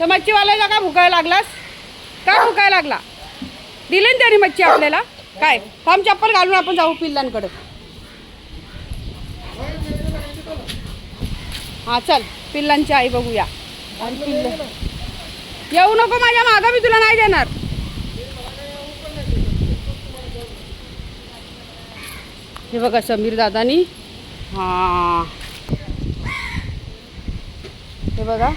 तर मच्छीवाल्याला का भुकायला लागलास? का भुकायला लागला? दिली ना त्याने मच्छी आपल्याला? काय? थांब चप्पल घालून आपण जाऊ पिल्लांकडे. हा चल. पिल्लांची आई बघूया. आणि पिल्ल येऊ नको माझ्या मागं मी तुला नाही देणार. हे बघा समीर दादानी. हा. हे बघा.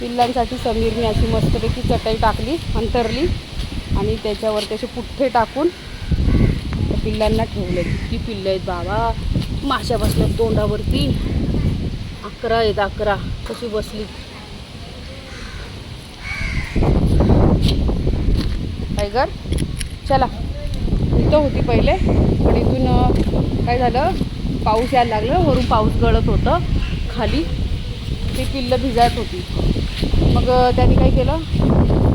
पिल्लांसाठी समीरने अशी मस्तपैकी चटई टाकली अंतरली आणि त्याच्यावर त्याचे पुठ्ठे टाकून पिल्लांना ठेवले. किती पिल्लं आहेत बाबा. माशा बसल्या तोंडावरती. अकरा आहेत अकरा. कशी बसली? टायगर चला. इथं होती पहिले पण इथून काय झालं? पाऊस यायला लागलं. वरून पाऊस गळत होतं. खाली ती पिल्लं भिजायत होती. मग त्यांनी काय केलं?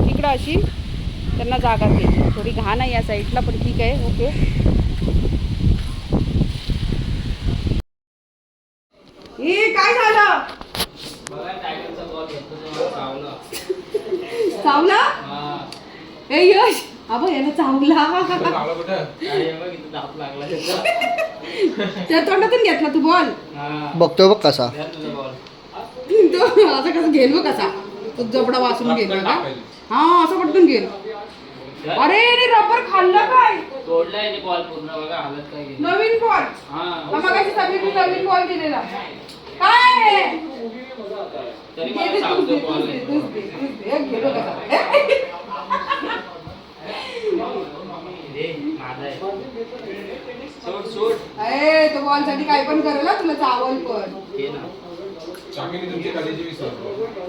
इकडं अशी त्यांना जागा केली थोडी घाण आहे या साईडला पण ठीक आहे ओके. हे काय झालं? चावला. हा. ए यश! अबो याला चावला. त्या तोंडातून घेतला तू बॉल? हा. बघतोय बघ कसा. तो असं कसं घेईल बघ कसा. तो जबडा वाचून घेईल बघा. हा असं पटकन घेईल. अरे रबर खाल्लं काय? तोडलाय ते बॉल पूर्ण बघा हालत काय गेली नवीन बॉल हा मगाशी सगळी नवीन बॉल दिलेला. काय? तरी मला बॉल कसा. सोड सोड. ए, तो बॉलसाठी काय पण करेल हा, तुला चावल पण. चांगली तुमची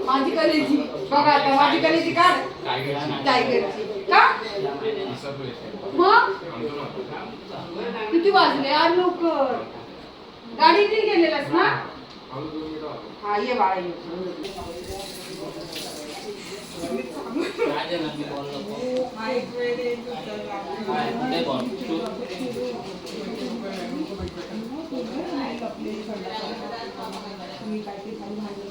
माझी कलेची. बघा आता माझी कलेची काढ. टायगरची. टायगरची. का? विसरलो इथे. मग? आणतो ना. किती वाजले? यार लवकर. गाडीने गेलेलास ना? दोन मिनिटं. हा ये बाळा ये. काय दे ना मी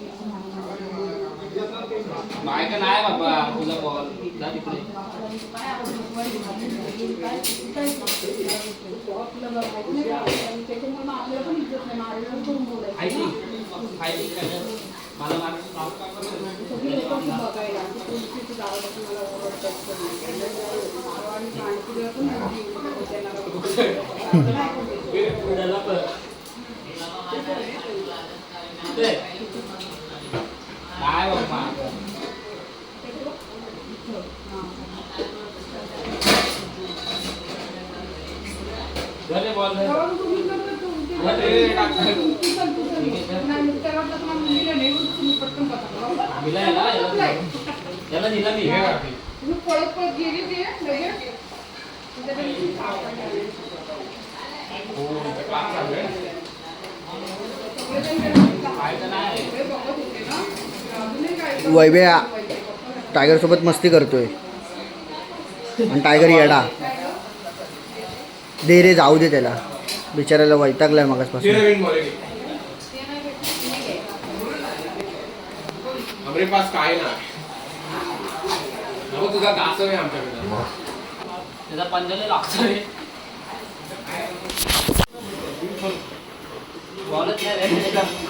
बॉल नको काय कुठे बॉल शूट नाही का नाही बाबा तुझा बॉल जा तिकडे ऐकी ऐकी मला काय बाबा? झाले बॉल दिला याला याला याला दिला मी राहते. पळत पळत गेली ते लगेच. वैभ्या टायगर सोबत मस्ती करतोय. आणि टायगर येडा. दे रे जाऊ दे त्याला. बिचारायला वैतागलाय मगासपासून. हमरे पास काय ना? तुझा कासव आहे आमच्याकडे. त्याचा पंजाला लागतोय. बॉलच नाही रे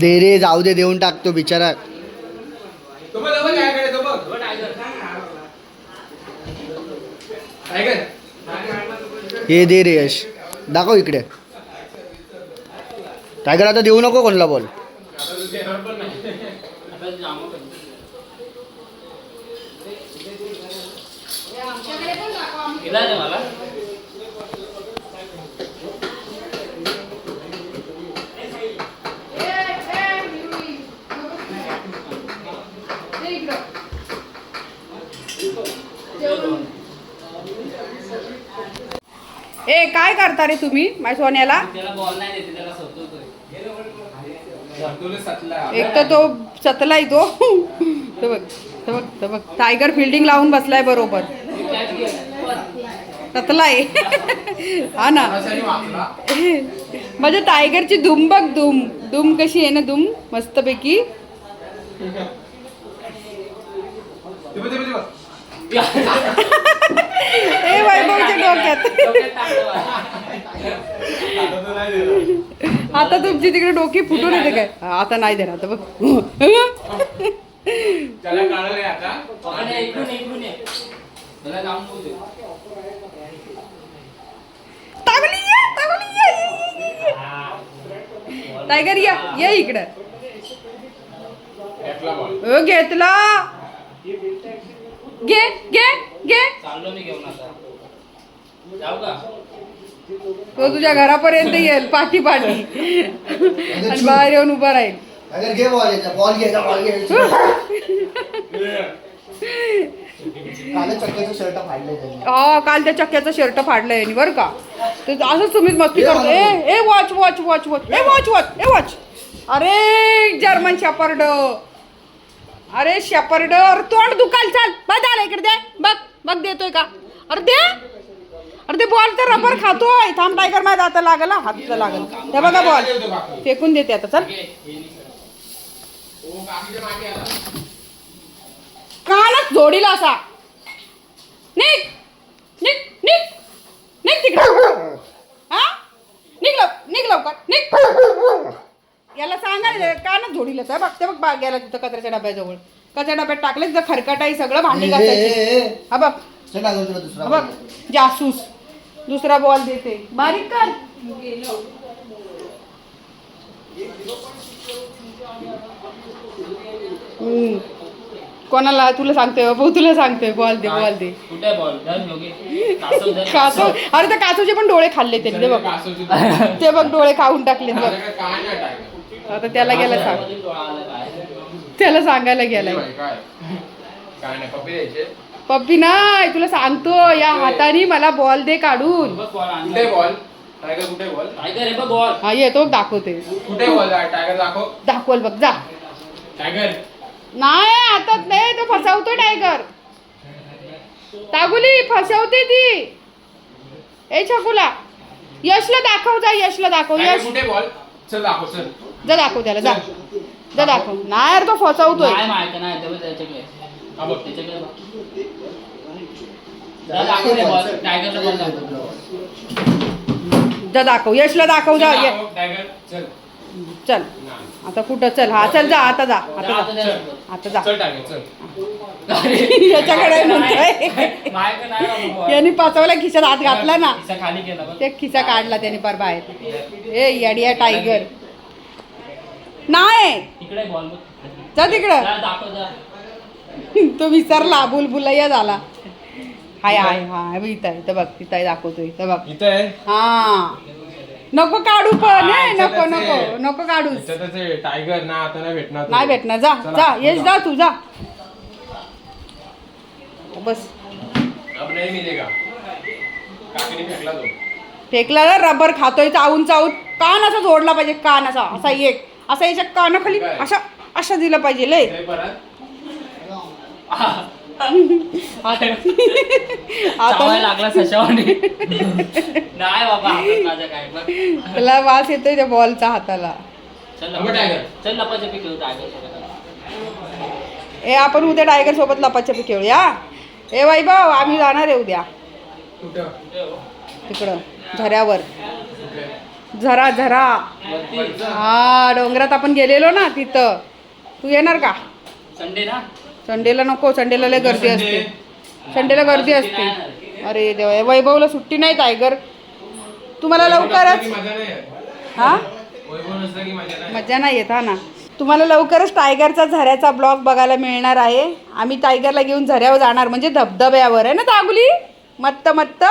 दे. रे जाऊ दे देऊन टाकतो बिचारा. हे दे रे यश. दाखव इकडे. टायगर आता देऊ नको कोणला बॉल मला तू देणार पण नाही. आता जामं कर. आमच्याकडे पण दाखवा आम्ही दिला रे मला ए, ए काय करता रे तुम्ही? माझ्या सोन्याला? त्याला बॉल नाही देते त्याला सोडतोय तुला सतला. एक तर तो चतलाय तो. तो बघ बघ बघ. टायगर फिल्डिंग लावून बसलाय बरोबर. चतलाय हा ना. माझ्या टायगरची दुम बघ दुम दुम कशी आहे ना दुम मस्तपैकी. वैभवच्या डोक्यात. आता तुमची तिकडे डोकी फुटून येते काय? आता नाही देणार आता बघ. टायगर या. ये इकडं. घेतला घे घे घे चाललो मी घेऊन आता जाऊ का तो तुझ्या घरापर्यंत येईल पाठी पाठी. आणि बाहेर येऊन उभा राहील. काल चक्क्याचं शर्ट फाडलंय त्यांनी. हा काल त्या चक्क्याचं शर्ट फाडलंय यांनी बरं का? तर असंच तुम्हीच मस्ती करतो. ए ए वॉच वॉच वॉच वॉच ए वॉच वॉच ए वॉच अरे जर्मन शेपर्ड अरे शेपर्ड अरे तोंड दुखाल चाल. बघ आला इकडे दे. बघ बघ देतोय का? अरे दे. अरे ते बॉल तर रबर खातोय. थांब टायगर माझ्या आता लागल. हा, हात लागल. ते बघा बॉल फेकून देते आता. चल. कालच जोडीला असा. निघ. निघ निघ. निघ तिकडे. हा? निघ लव निघ लवकर. निघ. याला सांगा ना कानच जोडीला आहे बघ ते बघ बाग गेला तिथं कचऱ्याच्या डब्याजवळ. कचऱ्या डब्यात टाकले तिथं खरकटाई सगळं भांडी ए. हा बघ. बघ. जासूस. दुसरा बॉल देते. बारीक कर. कोणाला तुला सांगतोय भाऊ तुला सांगतोय बॉल दे बॉल दे. कासव अरे त्या कासवचे पण डोळे खाल्ले त्यांनी ते बघ. ते बघ डोळे खाऊन टाकले बघ. आता त्याला गेला सांग. त्याला सांगायला गेलाय. काय? काय काय नाही पप्पी नाही तुला सांगतो या हाताने मला बॉल दे काढून. बघ बॉल आणला. कुठे बॉल टायगर कुठे बॉल टायगर हे बघ बॉल हा येतो दाखवते. कुठे बॉल टायगर दाखव. दाखवल बघ जा. टायगर नाही आता नाही तो फसवतो टायगर तागुली फसवते ती. ए छकुला. यशला दाखव जा यशला दाखव टायगर यश. कुठे बॉल चल दाखव चल. जा दाखव त्याला जा. जा दाखव. नाही यार तो फसवतोय. नाही माहिती नाही त्याच्याकडे. हा बघ. त्याच्याकडे बघ. जा दाखव यशला दाखव जा चल चल. आता कुठं? चल हा चल जा आता जा आता जा. आता जा. चल चल याच्याकडे म्हणतोय. यांनी पाचवल्या खिशात हात घातला ना. ते खिसा काढला त्याने पर बाहेर. ए यडिया टायगर नाही जा तिकडं. तो विसरला बुलबुलैया झाला. हाय हाय हाय इथं आहे, इथं बघ तिथं आहे, दाखवतोय इथं बघ. इथं आहे? हा. नको काढू पण हा, नको नको नको त्याचे टायगर ना आता नाही भेटणार तो. नाही भेटणार जा चला, जा येस जा तू जा. बस. अब नाही मिलेगा. काकीने फेकला तो. फेकला ना रबर खातोय चावून चावून. कान असा जोडला पाहिजे कान असा असा एक. असा याच्या कानाखाली? अशा अशा दिलं पाहिजे लय. परत. आता लागला सशावाने. नाही बाबा हातात माझ्या काय बघ त्याला वास येतोय त्या बॉलचा हाताला. चल अगं, टायगर. चल लपाच्या पिक टायगर सोबत. ए आपण उद्या टायगर सोबत लपाछपी खेळूया? ए वैभव आम्ही जाणार आहे उद्या. कुठं? तिकडं झऱ्यावर. झरा झरा. वरती. हा डोंगरात आपण गेलेलो ना तिथं. तू येणार का? संडे ना? संडेला नको संडेला लय गर्दी असते. संडेला गर्दी असते. अरे देवा वैभवला सुट्टी नाही टायगर. तुम्हाला लवकरच. हा? मजा नाही मजा नाही येत हा ना. तुम्हाला लवकरच टायगरचा झऱ्याचा ब्लॉग बघायला मिळणार आहे. आम्ही टायगरला घेऊन झऱ्यावर जाणार म्हणजे धबधब्यावर. आहे ना तागुली मत्त मत्त?